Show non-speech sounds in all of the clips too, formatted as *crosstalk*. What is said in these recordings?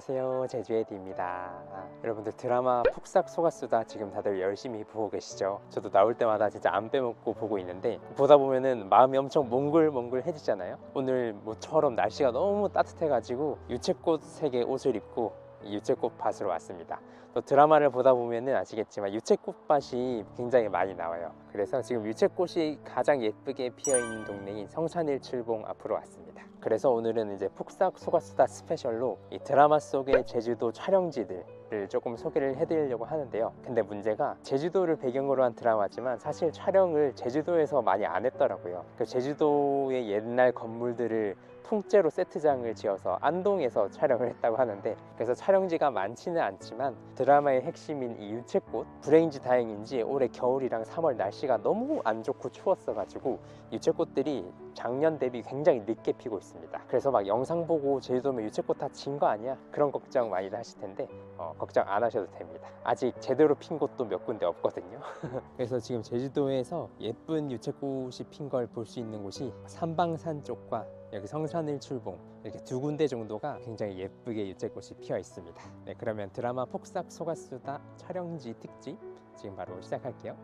안녕하세요. 제주에디입니다. 아, 여러분들 드라마 푹싹 속았수다 지금 다들 열심히 보고 계시죠? 저도 나올 때마다 진짜 안 빼먹고 보고 있는데 보다 보면은 마음이 엄청 몽글몽글해지잖아요? 오늘 모처럼 날씨가 너무 따뜻해가지고 유채꽃 색의 옷을 입고 이 유채꽃 밭으로 왔습니다. 또 드라마를 보다 보면은 아시겠지만 유채꽃 밭이 굉장히 많이 나와요. 그래서 지금 유채꽃이 가장 예쁘게 피어있는 동네인 성산일 출봉 앞으로 왔습니다. 그래서 오늘은 이제 푹싹 속았수다 스페셜로 이 드라마 속의 제주도 촬영지들 을 조금 소개를 해드리려고 하는데요. 근데 문제가 제주도를 배경으로 한 드라마지만 사실 촬영을 제주도에서 많이 안 했더라고요. 그 제주도의 옛날 건물들을 통째로 세트장을 지어서 안동에서 촬영을 했다고 하는데 그래서 촬영지가 많지는 않지만 드라마의 핵심인 이 유채꽃 불행인지 다행인지 올해 겨울이랑 3월 날씨가 너무 안 좋고 추웠어 가지고 유채꽃들이 작년 대비 굉장히 늦게 피고 있습니다. 그래서 막 영상 보고 제주도면 유채꽃 다 진 거 아니야? 그런 걱정 많이들 하실 텐데 어, 걱정 안 하셔도 됩니다. 아직 제대로 핀 곳도 몇 군데 없거든요. *laughs* 그래서 지금 제주도에서 예쁜 유채꽃이 핀 걸 볼 수 있는 곳이 삼방산 쪽과 여기 성산일출봉 이렇게 두 군데 정도가 굉장히 예쁘게 유채꽃이 피어 있습니다. 네, 그러면 드라마 폭삭 속았수다 촬영지 특집 지금 바로 시작할게요.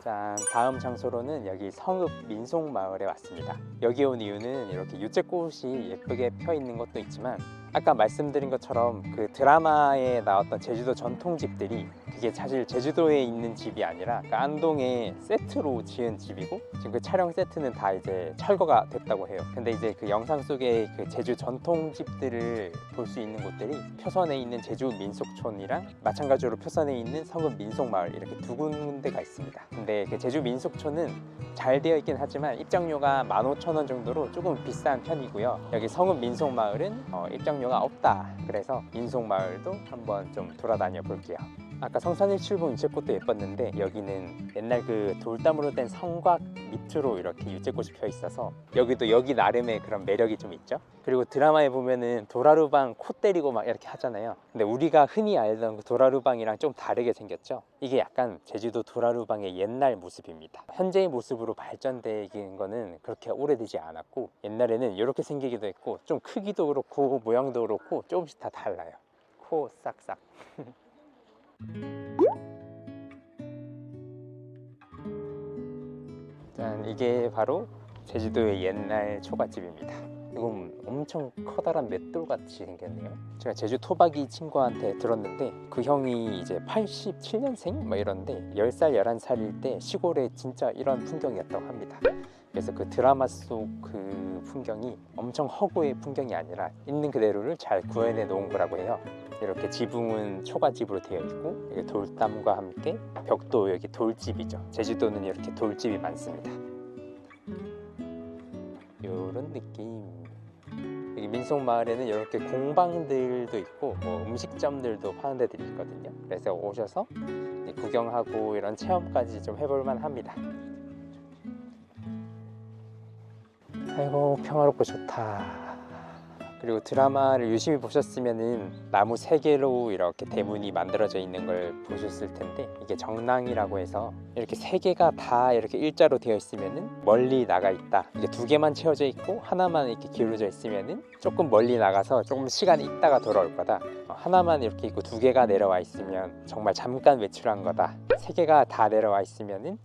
짠, 다음 장소로는 여기 성읍 민속마을에 왔습니다. 여기 온 이유는 이렇게 유채꽃이 예쁘게 펴 있는 것도 있지만 아까 말씀드린 것처럼 그 드라마에 나왔던 제주도 전통집들이 그게 사실 제주도에 있는 집이 아니라 그 안동에 세트로 지은 집이고 지금 그 촬영 세트는 다 이제 철거가 됐다고 해요. 근데 이제 그 영상 속에 그 제주 전통 집들을 볼 수 있는 곳들이 표선에 있는 제주 민속촌이랑 마찬가지로 표선에 있는 성읍 민속마을 이렇게 두 군데가 있습니다. 근데 그 제주 민속촌은 잘 되어 있긴 하지만 입장료가 15,000원 정도로 조금 비싼 편이고요. 여기 성읍 민속마을은 어, 입장료가 없다. 그래서 민속마을도 한번 좀 돌아다녀 볼게요. 아까 성산일출봉 유채꽃도 예뻤는데 여기는 옛날 그 돌담으로 된 성곽 밑으로 이렇게 유채꽃이 펴 있어서 여기도 여기 나름의 그런 매력이 좀 있죠. 그리고 드라마에 보면은 도라루방 코 때리고 막 이렇게 하잖아요. 근데 우리가 흔히 알던 그 도라루방이랑 좀 다르게 생겼죠. 이게 약간 제주도 도라루방의 옛날 모습입니다. 현재의 모습으로 발전되긴 거는 그렇게 오래되지 않았고 옛날에는 이렇게 생기기도 했고 좀 크기도 그렇고 모양도 그렇고 조금씩 다 달라요. 코 싹싹. *laughs* 짠, 이게 바로 제주도의 옛날 초가집입니다. 이건 엄청 커다란 맷돌 같이 생겼네요. 제가 제주 토박이 친구한테 들었는데 그 형이 이제 87년생 뭐 이런데 10살 11살일 때 시골에 진짜 이런 풍경이었다고 합니다. 그래서 그 드라마 속 그 풍경이 엄청 허구의 풍경이 아니라 있는 그대로를 잘 구현해 놓은 거라고 해요. 이렇게 지붕은 초가집으로 되어 있고 돌담과 함께 벽도 여기 돌집이죠. 제주도는 이렇게 돌집이 많습니다. 이런 느낌. 여기 민속 마을에는 이렇게 공방들도 있고 뭐 음식점들도 파는 데들이 있거든요. 그래서 오셔서 구경하고 이런 체험까지 좀 해볼 만 합니다. 아이고 평화롭고 좋다. 그리고 드라마를 유심히 보셨으면은 나무 세 개로 이렇게 대문이 만들어져 있는 걸 보셨을 텐데 이게 정랑이라고 해서 이렇게 세 개가 다 이렇게 일자로 되어 있으면은 멀리 나가 있다. 이게 두 개만 채워져 있고 하나만 이렇게 기울어져 있으면은 조금 멀리 나가서 조금 시간이 있다가 돌아올 거다. 어, 하나만 이렇게 있고 두 개가 내려와 있으면 정말 잠깐 외출한 거다. 세 개가 다 내려와 있으면은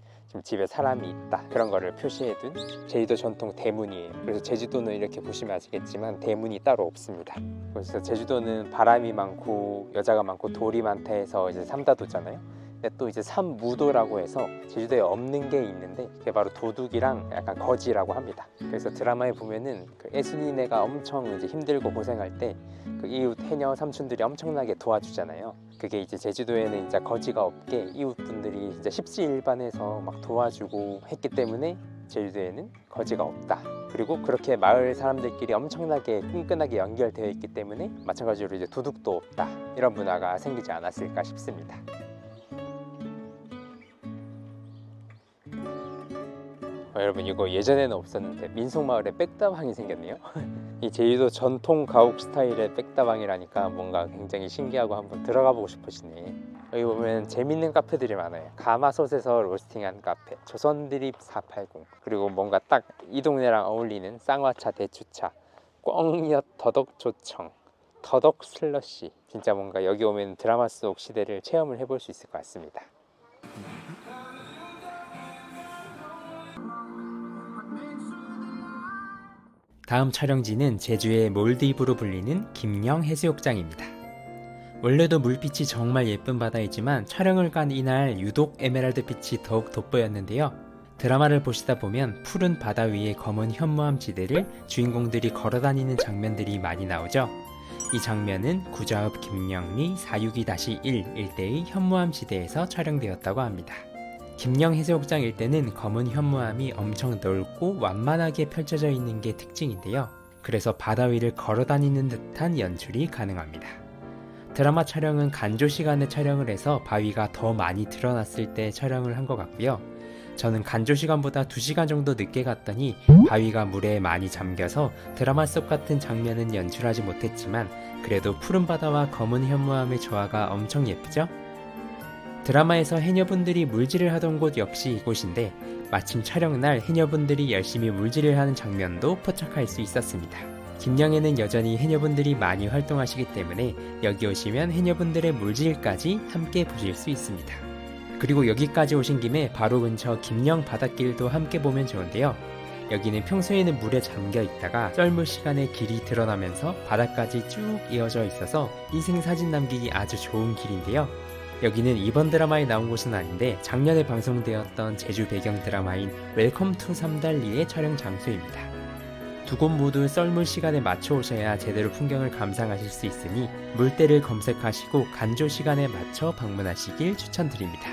집에 사람이 있다. 그런 거를 표시해둔 제주도 전통 대문이에요. 그래서 제주도는 이렇게 보시면 아시겠지만 대문이 따로 없습니다. 그래서 제주도는 바람이 많고 여자가 많고 돌이 많다 해서 이제 삼다도잖아요 또 이제 삼무도라고 해서 제주도에 없는 게 있는데 그게 바로 도둑이랑 약간 거지라고 합니다 그래서 드라마에 보면은 그 애순이네가 엄청 이제 힘들고 고생할 때 그 이웃 해녀 삼촌들이 엄청나게 도와주잖아요 그게 이제 제주도에는 이제 거지가 없게 이웃 분들이 이제 십시일반해서 막 도와주고 했기 때문에 제주도에는 거지가 없다. 그리고 그렇게 마을 사람들끼리 엄청나게 끈끈하게 연결되어 있기 때문에 마찬가지로 이제 도둑도 없다. 이런 문화가 생기지 않았을까 싶습니다. 어, 여러분 이거 예전에는 없었는데 민속마을에 백다방이 생겼네요. *laughs* 이 제주도 전통 가옥 스타일의 백다방이라니까 뭔가 굉장히 신기하고 한번 들어가 보고 싶으시네. 여기 보면 재밌는 카페들이 많아요. 가마솥에서 로스팅한 카페, 조선드립 480, 그리고 뭔가 딱 이 동네랑 어울리는 쌍화차 대추차, 꽝엿 더덕 조청, 더덕 슬러시. 진짜 뭔가 여기 오면 드라마 속 시대를 체험을 해볼 수 있을 것 같습니다. 다음 촬영지는 제주의 몰디브로 불리는 김영 해수욕장입니다. 원래도 물빛이 정말 예쁜 바다이지만 촬영을 간 이날 유독 에메랄드 빛이 더욱 돋보였는데요. 드라마를 보시다 보면 푸른 바다 위에 검은 현무암 지대를 주인공들이 걸어다니는 장면들이 많이 나오죠. 이 장면은 구자읍 김영리 462-1 일대의 현무암 지대에서 촬영되었다고 합니다. 김영 해수욕장 일대는 검은 현무암이 엄청 넓고 완만하게 펼쳐져 있는 게 특징인데요. 그래서 바다 위를 걸어 다니는 듯한 연출이 가능합니다. 드라마 촬영은 간조 시간에 촬영을 해서 바위가 더 많이 드러났을 때 촬영을 한 것 같고요. 저는 간조 시간보다 2시간 정도 늦게 갔더니 바위가 물에 많이 잠겨서 드라마 속 같은 장면은 연출하지 못했지만 그래도 푸른 바다와 검은 현무암의 조화가 엄청 예쁘죠? 드라마에서 해녀분들이 물질을 하던 곳 역시 이곳인데 마침 촬영날 해녀분들이 열심히 물질을 하는 장면도 포착할 수 있었습니다. 김양에는 여전히 해녀분들이 많이 활동하시기 때문에 여기 오시면 해녀분들의 물질까지 함께 보실 수 있습니다. 그리고 여기까지 오신 김에 바로 근처 김영 바닷길도 함께 보면 좋은데요. 여기는 평소에는 물에 잠겨 있다가 썰물 시간에 길이 드러나면서 바다까지 쭉 이어져 있어서 인생 사진 남기기 아주 좋은 길인데요. 여기는 이번 드라마에 나온 곳은 아닌데 작년에 방송되었던 제주 배경 드라마인 웰컴 투 삼달리의 촬영 장소입니다. 두 곳 모두 썰물 시간에 맞춰 오셔야 제대로 풍경을 감상하실 수 있으니 물때를 검색하시고 간조 시간에 맞춰 방문하시길 추천드립니다.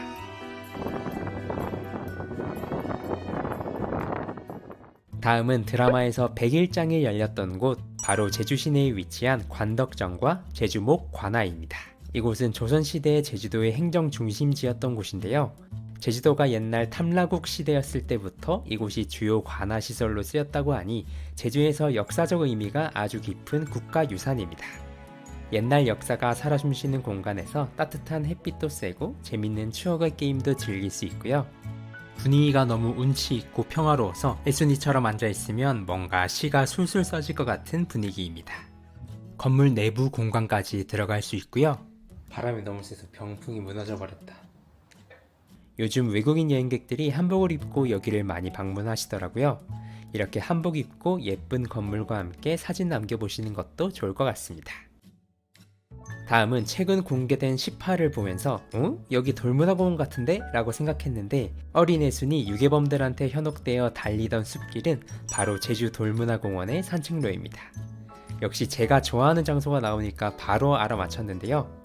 다음은 드라마에서 100일장에 열렸던 곳 바로 제주 시내에 위치한 관덕정과 제주목 관아입니다. 이곳은 조선시대의 제주도의 행정 중심지였던 곳인데요. 제주도가 옛날 탐라국 시대였을 때부터 이곳이 주요 관아 시설로 쓰였다고 하니 제주에서 역사적 의미가 아주 깊은 국가유산입니다. 옛날 역사가 살아 숨쉬는 공간에서 따뜻한 햇빛도 쐬고 재밌는 추억의 게임도 즐길 수 있고요. 분위기가 너무 운치 있고 평화로워서 애순이처럼 앉아있으면 뭔가 시가 술술 써질 것 같은 분위기입니다. 건물 내부 공간까지 들어갈 수 있고요. 바람이 너무 세서 병풍이 무너져 버렸다. 요즘 외국인 여행객들이 한복을 입고 여기를 많이 방문하시더라고요. 이렇게 한복 입고 예쁜 건물과 함께 사진 남겨보시는 것도 좋을 것 같습니다. 다음은 최근 공개된 18을 보면서 어? 여기 돌문화공원 같은데? 라고 생각했는데 어린애 순이 유괴범들한테 현혹되어 달리던 숲길은 바로 제주 돌문화공원의 산책로입니다. 역시 제가 좋아하는 장소가 나오니까 바로 알아맞혔는데요.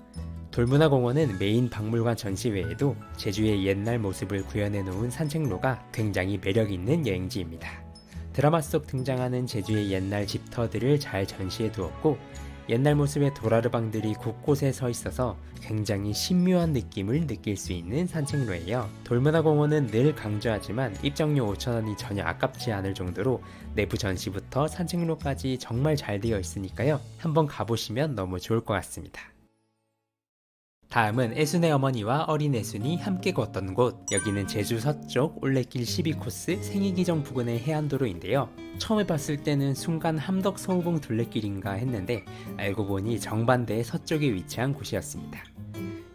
돌문화공원은 메인 박물관 전시 외에도 제주의 옛날 모습을 구현해 놓은 산책로가 굉장히 매력 있는 여행지입니다. 드라마 속 등장하는 제주의 옛날 집터들을 잘 전시해 두었고 옛날 모습의 도라르방들이 곳곳에 서 있어서 굉장히 신묘한 느낌을 느낄 수 있는 산책로예요. 돌문화공원은 늘 강조하지만 입장료 5,000원이 전혀 아깝지 않을 정도로 내부 전시부터 산책로까지 정말 잘 되어 있으니까요. 한번 가보시면 너무 좋을 것 같습니다. 다음은 애순의 어머니와 어린 애순이 함께 걷던 곳. 여기는 제주 서쪽 올레길 12코스 생이기정 부근의 해안도로인데요. 처음에 봤을 때는 순간 함덕 서우봉 둘레길인가 했는데 알고 보니 정반대의 서쪽에 위치한 곳이었습니다.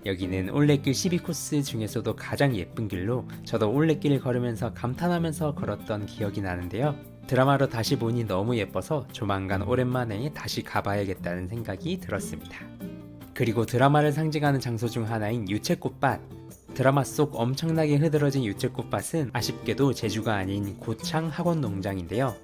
여기는 올레길 12코스 중에서도 가장 예쁜 길로 저도 올레길을 걸으면서 감탄하면서 걸었던 기억이 나는데요. 드라마로 다시 보니 너무 예뻐서 조만간 오랜만에 다시 가봐야겠다는 생각이 들었습니다 그리고 드라마를 상징하는 장소 중 하나인 유채꽃밭. 드라마 속 엄청나게 흐드러진 유채꽃밭은 아쉽게도 제주가 아닌 고창 학원 농장인데요.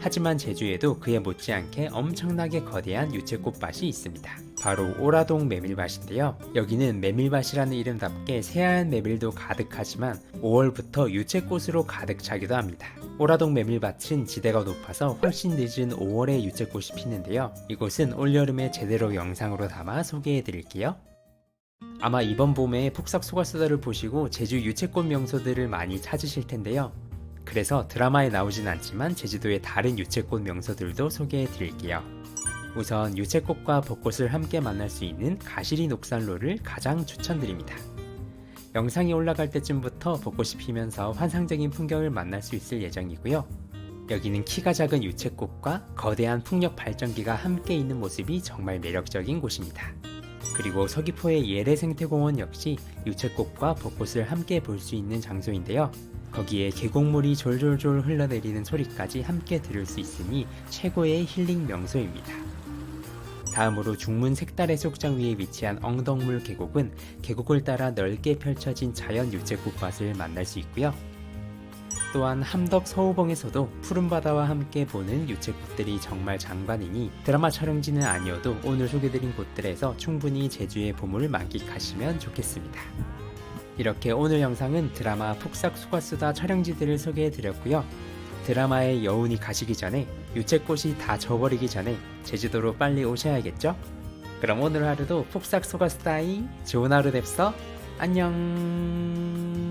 하지만 제주에도 그에 못지않게 엄청나게 거대한 유채꽃밭이 있습니다. 바로 오라동 메밀밭인데요. 여기는 메밀밭이라는 이름답게 새하얀 메밀도 가득하지만 5월부터 유채꽃으로 가득 차기도 합니다. 오라동 메밀밭은 지대가 높아서 훨씬 늦은 5월에 유채꽃이 피는데요. 이곳은 올여름에 제대로 영상으로 담아 소개해 드릴게요. 아마 이번 봄에 폭삭 소가수다를 보시고 제주 유채꽃 명소들을 많이 찾으실 텐데요. 그래서 드라마에 나오진 않지만 제주도의 다른 유채꽃 명소들도 소개해 드릴게요. 우선 유채꽃과 벚꽃을 함께 만날 수 있는 가시리 녹산로를 가장 추천드립니다. 영상이 올라갈 때쯤부터 벚꽃이 피면서 환상적인 풍경을 만날 수 있을 예정이고요. 여기는 키가 작은 유채꽃과 거대한 풍력 발전기가 함께 있는 모습이 정말 매력적인 곳입니다. 그리고 서귀포의 예래생태공원 역시 유채꽃과 벚꽃을 함께 볼 수 있는 장소인데요. 거기에 계곡물이 졸졸졸 흘러내리는 소리까지 함께 들을 수 있으니 최고의 힐링 명소입니다. 다음으로 중문 색달의 속장 위에 위치한 엉덕물 계곡은 계곡을 따라 넓게 펼쳐진 자연 유채꽃밭을 만날 수 있고요. 또한 함덕 서우봉에서도 푸른 바다와 함께 보는 유채꽃들이 정말 장관이니 드라마 촬영지는 아니어도 오늘 소개드린 곳들에서 충분히 제주의 봄을 만끽하시면 좋겠습니다. 이렇게 오늘 영상은 드라마 폭삭 소가수다 촬영지들을 소개해드렸고요. 드라마의 여운이 가시기 전에 유채꽃이 다 져버리기 전에 제주도로 빨리 오셔야겠죠? 그럼 오늘 하루도 폭삭 소가수다이 좋은 하루 됩서. 안녕